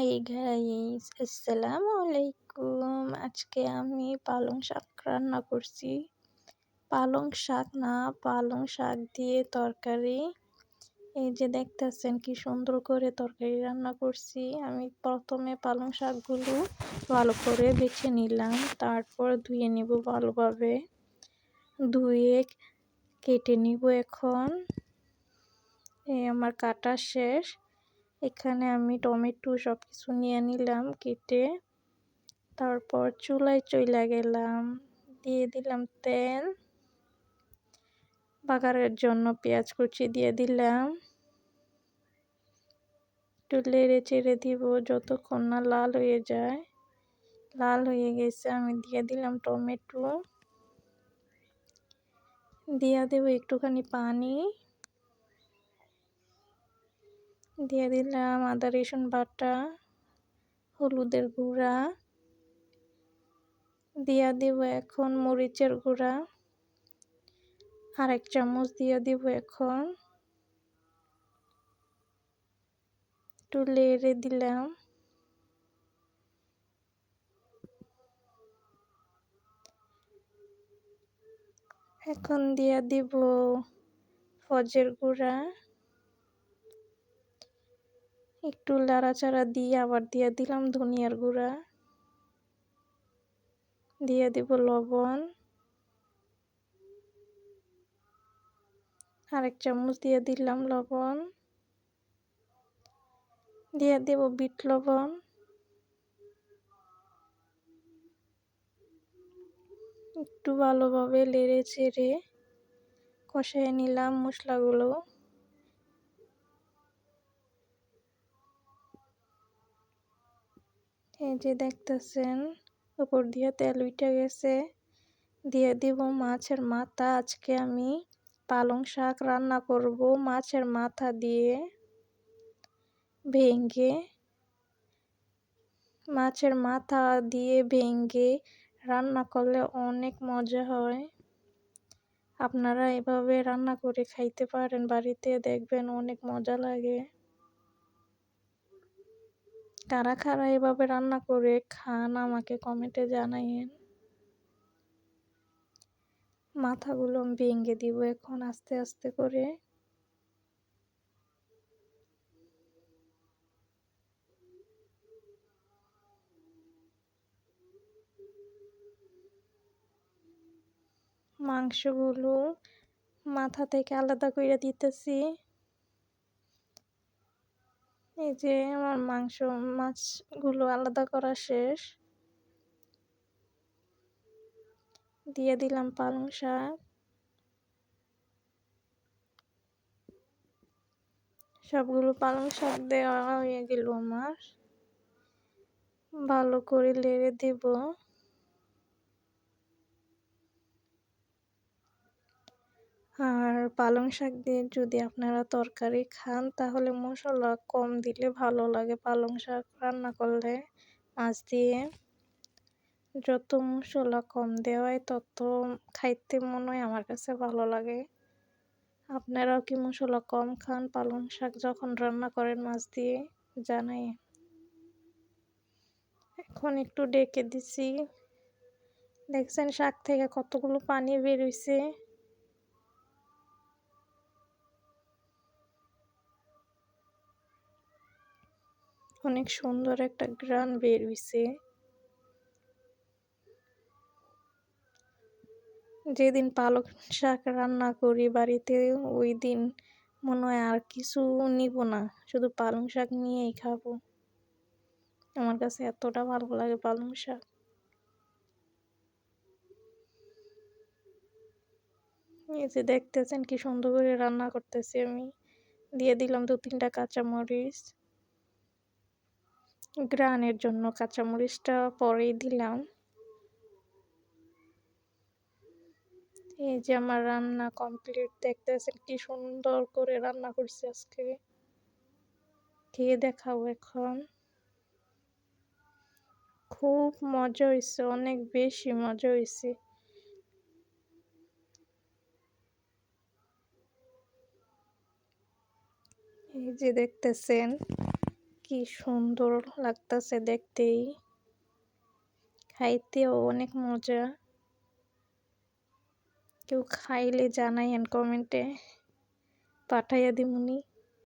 Hi guys, আসসালামু আলাইকুম। আজকে আমি পালং শাক রান্না করছি। পালং শাক না, পালং শাক দিয়ে তরকারি। এই যে দেখতেছেন কি সুন্দর করে তরকারি রান্না করছি। আমি প্রথমে পালং শাকগুলো ভালো করে বেছে নিলাম, তারপর ধুয়ে নিব ভালোভাবে। ধুয়ে কেটে নিব এখন। এই আমার কাটা শেষ। এখানে আমি টমেটো সব কিছু নিয়ে নিলাম কেটে, তারপর চুলায় চইলা গেলাম, দিয়ে দিলাম তেল, বাগারের জন্য পেঁয়াজ কুচি দিয়ে দিলাম। একটু লেড়ে চেড়ে দিব যতক্ষণ না লাল হয়ে যায়। লাল হয়ে গেছে, আমি দিয়ে দিলাম টমেটো। দিয়ে দেবো একটুখানি পানি। দিয়ে দিলাম আদা, রসুন বাটা, হলুদের গুঁড়া। দিয়া দিব এখন মরিচের গুঁড়া। আর এক চামচ দিয়ে দিব এখন। একটু লেড়ে দিলাম। এখন দিয়া দিব ফজের গুঁড়া। একটু লাড়াচাড়া দিয়ে আবার দিয়ে দিলাম ধনিয়ার গুঁড়া। দিয়ে দিব লবণ। আরেক চামচ দিয়ে দিলাম লবণ। দিয়ে দেব বিট লবণ। একটু ভালোভাবে লেড়ে চেড়ে কষায় নিলাম মশলাগুলো। যে দেখতেছেন, উপর দিয়ে তেল উঠে গেছে। দিয়ে দিব মাছের মাথা, আজকে আমি পালং শাক রান্না করব মাছের মাথা দিয়ে। ভেঙ্গে মাছের মাথা দিয়ে ভেঙ্গে রান্না করলে অনেক মজা হয়। আপনারা এভাবে রান্না করে খাইতে পারেন, বাড়িতে দেখবেন অনেক মজা লাগে। কারা কারা এভাবে রান্না করে খান আমাকে কমেন্টে জানাইন মাথাগুলো ভেঙে দিব এখন আস্তে আস্তে করে। মাংসগুলো মাথা থেকে আলাদা করে দিতেছি। এই যে আমার মাংস, মাছগুলো আলাদা করা শেষ। দিয়ে দিলাম পালং শাক। সবগুলো পালং শাক দেওয়া হয়ে গেল আমার। ভালো করে লেড়ে দেব। আর পালং শাক দিয়ে যদি আপনারা তরকারি খান, তাহলে মশলা কম দিলে ভালো লাগে। পালং শাক রান্না করলে মাছ দিয়ে যত মশলা কম দেওয়ায় তত খাইতে মনে হয় আমার কাছে ভালো লাগে। আপনারাও কি মশলা কম খান পালং শাক যখন রান্না করেন মাছ দিয়ে? জানাই। এখন একটু ডেকে দিছি। দেখছেন শাক থেকে কতগুলো পানি বেরোইছে অনেক সুন্দর একটা গ্রান বের হইছে। যেদিন পালক শাক রান্না করি বাড়িতে ওই দিন মনে হয় আর কিছু নিব না, শুধু পালং শাক নিয়েই খাব। আমার কাছে এতটা ভালো লাগে পালং শাক। এই যে দেখতেছেন কি সুন্দর করে রান্না করতেছি আমি। দিয়ে দিলাম দু তিনটা কাঁচামরিচ। গ্রানের জন্য কাঁচামরিচটা পরেই দিলাম। এই যে আমার রান্না কমপ্লিট, দেখতেছেন কি সুন্দর করে রান্না করছি আজকে। খেয়ে দেখাবো এখন। খুব মজা হয়েছে অনেক বেশি মজা হয়েছে এই যে দেখতেছেন কি সুন্দর লাগতেছে দেখতেই। খাইতেও অনেক মজা। কেউ খাইলে জানাই কমেন্টে। পাঠাইয়া দিমুনি।